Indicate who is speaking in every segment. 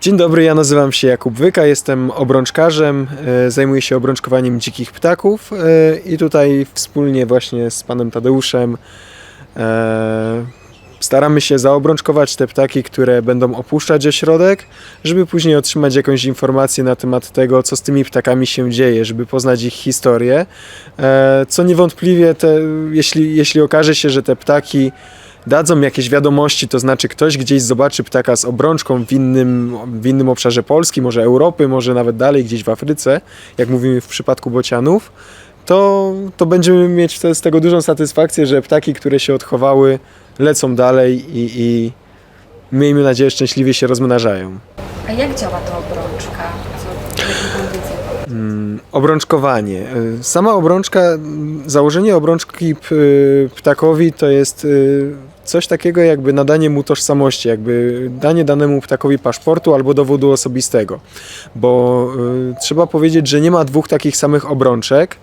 Speaker 1: Dzień dobry, ja nazywam się Jakub Wyka, jestem obrączkarzem, e, zajmuję się obrączkowaniem dzikich ptaków e, i tutaj wspólnie właśnie z panem Tadeuszem e, staramy się zaobrączkować te ptaki, które będą opuszczać ośrodek, żeby później otrzymać jakąś informację na temat tego, co z tymi ptakami się dzieje, żeby poznać ich historię. E, Co niewątpliwie, te, jeśli, jeśli okaże się, że te ptaki dadzą jakieś wiadomości, to znaczy ktoś gdzieś zobaczy ptaka z obrączką w innym, w innym obszarze Polski, może Europy, może nawet dalej gdzieś w Afryce, jak mówimy w przypadku bocianów, to, to będziemy mieć z tego dużą satysfakcję, że ptaki, które się odchowały, lecą dalej i, i miejmy nadzieję szczęśliwie się rozmnażają.
Speaker 2: A jak działa ta obrączka? Kondycje?
Speaker 1: Obrączkowanie. Y, Sama obrączka, mm, założenie obrączki p- ptakowi to jest y, coś takiego jakby nadanie mu tożsamości, jakby danie danemu ptakowi paszportu albo dowodu osobistego. Bo y, trzeba powiedzieć, że nie ma dwóch takich samych obrączek.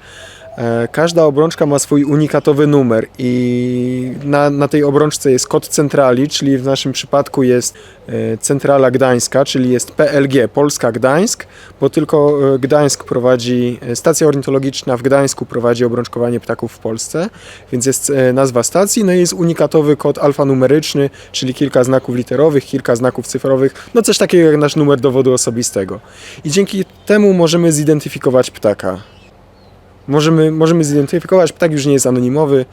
Speaker 1: E, Każda obrączka ma swój unikatowy numer i na, na tej obrączce jest kod centrali, czyli w naszym przypadku jest e, centrala gdańska, czyli jest PLG, Polska Gdańsk, bo tylko e, Gdańsk prowadzi, stacja ornitologiczna w Gdańsku prowadzi obrączkowanie ptaków w Polsce, więc jest nazwa stacji, no i jest unikatowy kod alfanumeryczny, czyli kilka znaków literowych, kilka znaków cyfrowych, no coś takiego jak nasz numer dowodu osobistego. I dzięki temu możemy zidentyfikować ptaka. Możemy, możemy zidentyfikować, ptak już nie jest anonimowy.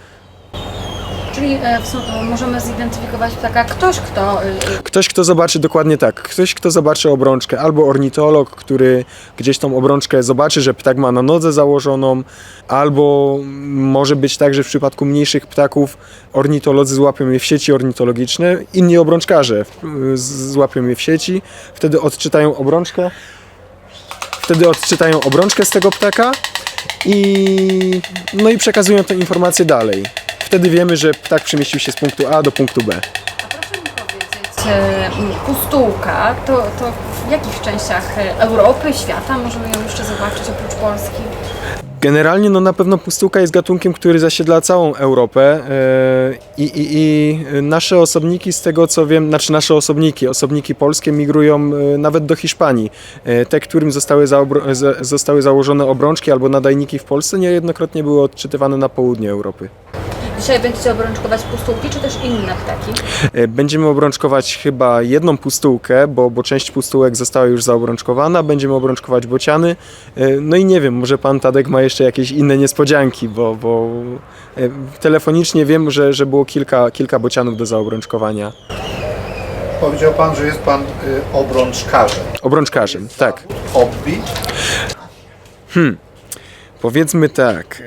Speaker 2: Czyli e, w sum- e, możemy zidentyfikować ptaka ktoś, kto... e, e,
Speaker 1: Ktoś, kto zobaczy dokładnie tak, ktoś, kto zobaczy obrączkę, albo ornitolog, który gdzieś tą obrączkę zobaczy, że ptak ma na nodze założoną, albo może być tak, że w przypadku mniejszych ptaków ornitolodzy złapią je w sieci ornitologiczne, inni obrączkarze y, z- złapią je w sieci, wtedy odczytają obrączkę, wtedy odczytają obrączkę z tego ptaka i no i przekazują tę informację dalej. Wtedy wiemy, że ptak przemieścił się z punktu A do punktu B.
Speaker 2: A proszę mi powiedzieć, e, to, to w jakich częściach Europy, świata możemy ją jeszcze zobaczyć oprócz Polski?
Speaker 1: Generalnie no na pewno pustułka jest gatunkiem, który zasiedla całą Europę e, i, i, i nasze osobniki z tego co wiem, znaczy nasze osobniki, osobniki polskie migrują e, nawet do Hiszpanii. E, Te, którym zostały, zostały założone obrączki albo nadajniki w Polsce niejednokrotnie były odczytywane na południe Europy.
Speaker 2: Dzisiaj będziecie obrączkować pustułki, czy też inne ptaki?
Speaker 1: E, Będziemy obrączkować chyba jedną pustułkę, bo, bo część pustułek została już zaobrączkowana. Będziemy obrączkować bociany. E, No i nie wiem, może pan Tadek ma jeszcze jakieś inne niespodzianki, bo, bo e, telefonicznie wiem, że, że było kilka, kilka bocianów do zaobrączkowania.
Speaker 3: Powiedział Pan, że jest Pan y, obrączkarzem.
Speaker 1: Obrączkarzem, tak.
Speaker 3: Hobby?
Speaker 1: Powiedzmy tak,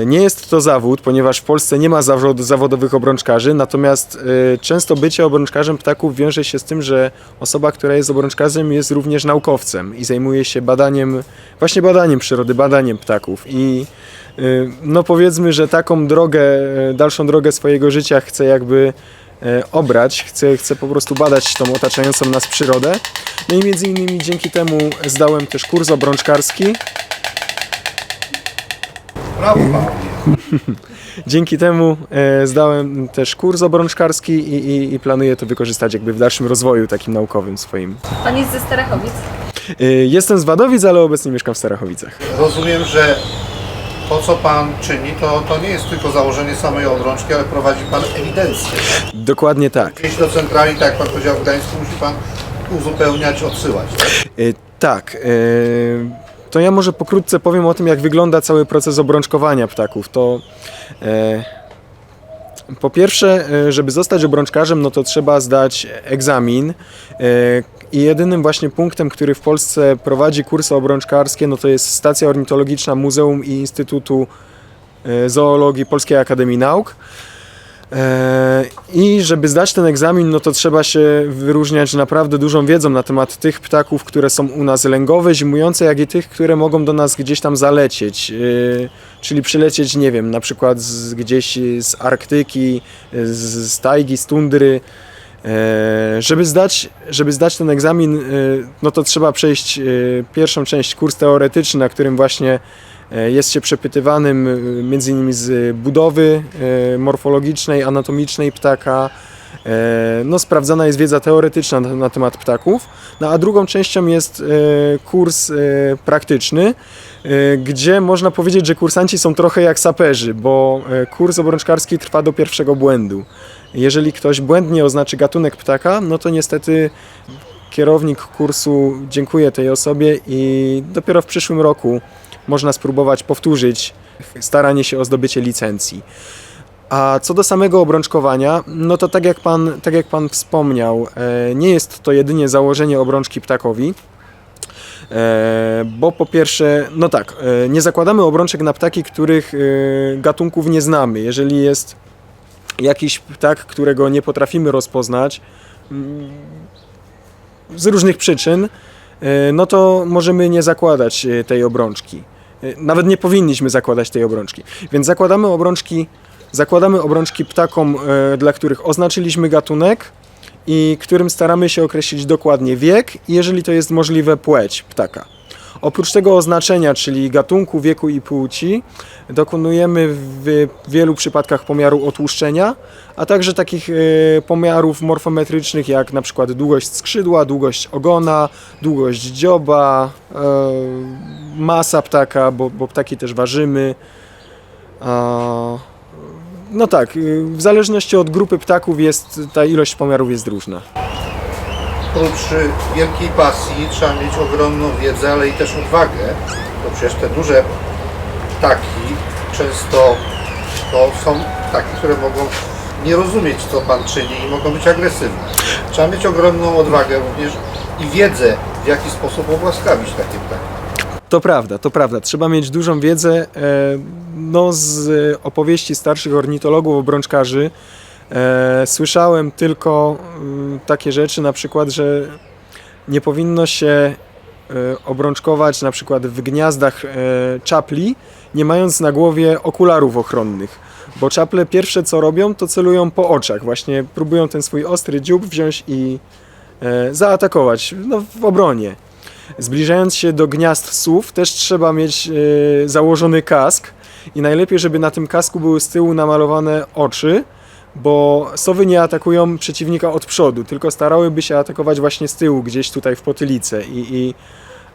Speaker 1: e, nie jest to zawód, ponieważ w Polsce nie ma zawod- zawodowych obrączkarzy, natomiast e, często bycie obrączkarzem ptaków wiąże się z tym, że osoba, która jest obrączkarzem jest również naukowcem i zajmuje się badaniem, właśnie badaniem przyrody, badaniem ptaków. I e, no powiedzmy, że taką drogę, dalszą drogę swojego życia chce jakby obrać, chcę, chcę po prostu badać tą otaczającą nas przyrodę. No i między innymi dzięki temu zdałem też kurs obrączkarski,
Speaker 3: Brawo.
Speaker 1: Dzięki temu e, zdałem też kurs obrączkarski i, i, i planuję to wykorzystać jakby w dalszym rozwoju takim naukowym swoim.
Speaker 2: Pan jest ze Starachowic?
Speaker 1: E, jestem z Wadowic, ale obecnie mieszkam w Starachowicach.
Speaker 3: Rozumiem, że to co Pan czyni, to, to nie jest tylko założenie samej obrączki, ale prowadzi Pan ewidencję.
Speaker 1: Dokładnie tak.
Speaker 3: Gdzieś do centrali, tak jak Pan powiedział w Gdańsku, musi Pan uzupełniać, odsyłać. Tak?
Speaker 1: E, tak. E, to ja może pokrótce powiem o tym, jak wygląda cały proces obrączkowania ptaków. To e, po pierwsze, e, żeby zostać obrączkarzem, no to trzeba zdać egzamin. E, I jedynym właśnie punktem, który w Polsce prowadzi kursy obrączkarskie, no to jest stacja ornitologiczna Muzeum i Instytutu e, Zoologii Polskiej Akademii Nauk. E, I żeby zdać ten egzamin, no to trzeba się wyróżniać naprawdę dużą wiedzą na temat tych ptaków, które są u nas lęgowe, zimujące, jak i tych, które mogą do nas gdzieś tam zalecieć. E, Czyli przylecieć, nie wiem, na przykład z, gdzieś z Arktyki, z, z tajgi, z tundry. E, Żeby zdać, żeby zdać ten egzamin, no to trzeba przejść pierwszą część, kurs teoretyczny, na którym właśnie jest się przepytywanym e, między innymi z budowy e, morfologicznej, anatomicznej ptaka, e, no, sprawdzana jest wiedza teoretyczna na, temat ptaków, no, a drugą częścią jest e, kurs e, praktyczny, e, gdzie można powiedzieć, że kursanci są trochę jak saperzy, bo e, kurs obrączkarski trwa do pierwszego błędu. Jeżeli ktoś błędnie oznaczy gatunek ptaka, no to niestety kierownik kursu dziękuję tej osobie i dopiero w przyszłym roku można spróbować powtórzyć staranie się o zdobycie licencji. A co do samego obrączkowania, no to tak jak pan, tak jak pan wspomniał, e, nie jest to jedynie założenie obrączki ptakowi, e, bo po pierwsze, no tak, e, nie zakładamy obrączek na ptaki, których gatunków nie znamy. Jeżeli jest jakiś ptak, którego nie potrafimy rozpoznać, mm, z różnych przyczyn, no to możemy nie zakładać tej obrączki. E, Nawet nie powinniśmy zakładać tej obrączki. Więc zakładamy obrączki, zakładamy obrączki ptakom, e, dla których oznaczyliśmy gatunek i którym staramy się określić dokładnie wiek i jeżeli to jest możliwe płeć ptaka. Oprócz tego oznaczenia, czyli gatunku, wieku i płci, dokonujemy w wielu przypadkach pomiaru otłuszczenia, a także takich e, pomiarów morfometrycznych jak na przykład długość skrzydła, długość ogona, długość dzioba, e, masa ptaka, bo, bo ptaki też ważymy. No tak, w zależności od grupy ptaków jest ta ilość pomiarów jest różna.
Speaker 3: Oprócz wielkiej pasji trzeba mieć ogromną wiedzę, ale i też odwagę, bo przecież te duże ptaki często to są ptaki, które mogą nie rozumieć, co Pan czyni i mogą być agresywne. Trzeba mieć ogromną odwagę również i wiedzę, w jaki sposób obłaskawić takie ptaki.
Speaker 1: To prawda, to prawda. Trzeba mieć dużą wiedzę. e, No, z opowieści starszych ornitologów, obrączkarzy e, słyszałem tylko mm, takie rzeczy, na przykład, że nie powinno się e, obrączkować na przykład w gniazdach e, czapli, nie mając na głowie okularów ochronnych. Bo czaple pierwsze co robią, to celują po oczach. Właśnie próbują ten swój ostry dziób wziąć i e, zaatakować no, w obronie. Zbliżając się do gniazd sów, też trzeba mieć e, założony kask i najlepiej, żeby na tym kasku były z tyłu namalowane oczy, bo sowy nie atakują przeciwnika od przodu, tylko starałyby się atakować właśnie z tyłu, gdzieś tutaj w potylicę i, i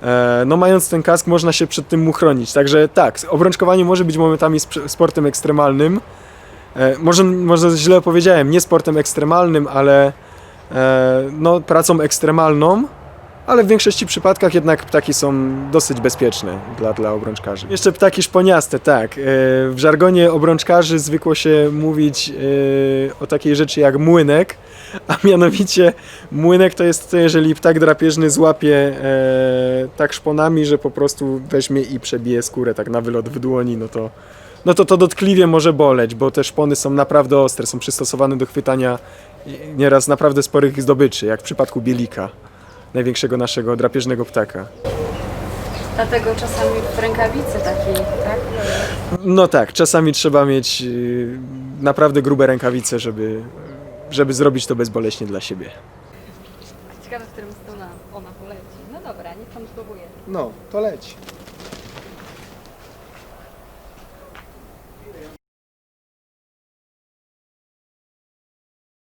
Speaker 1: e, no mając ten kask można się przed tym uchronić. Także tak, obrączkowanie może być momentami sp- sportem ekstremalnym. E, może, może źle powiedziałem, nie sportem ekstremalnym, ale e, no, pracą ekstremalną, ale w większości przypadkach jednak ptaki są dosyć bezpieczne dla, dla obrączkarzy. Jeszcze ptaki szponiaste, tak. E, W żargonie obrączkarzy zwykło się mówić e, o takiej rzeczy jak młynek, a mianowicie młynek to jest to, jeżeli ptak drapieżny złapie e, tak szponami, że po prostu weźmie i przebije skórę tak na wylot w dłoni, no to no to to dotkliwie może boleć, bo te szpony są naprawdę ostre, są przystosowane do chwytania nieraz naprawdę sporych zdobyczy, jak w przypadku bielika największego naszego drapieżnego ptaka.
Speaker 2: Dlatego czasami w rękawicy takiej, tak?
Speaker 1: No tak, czasami trzeba mieć yy, naprawdę grube rękawice, żeby, żeby zrobić to bezboleśnie dla siebie.
Speaker 2: Ciekawe, w którym stronę ona poleci. No dobra, niech pan spróbuje.
Speaker 1: No, to leci.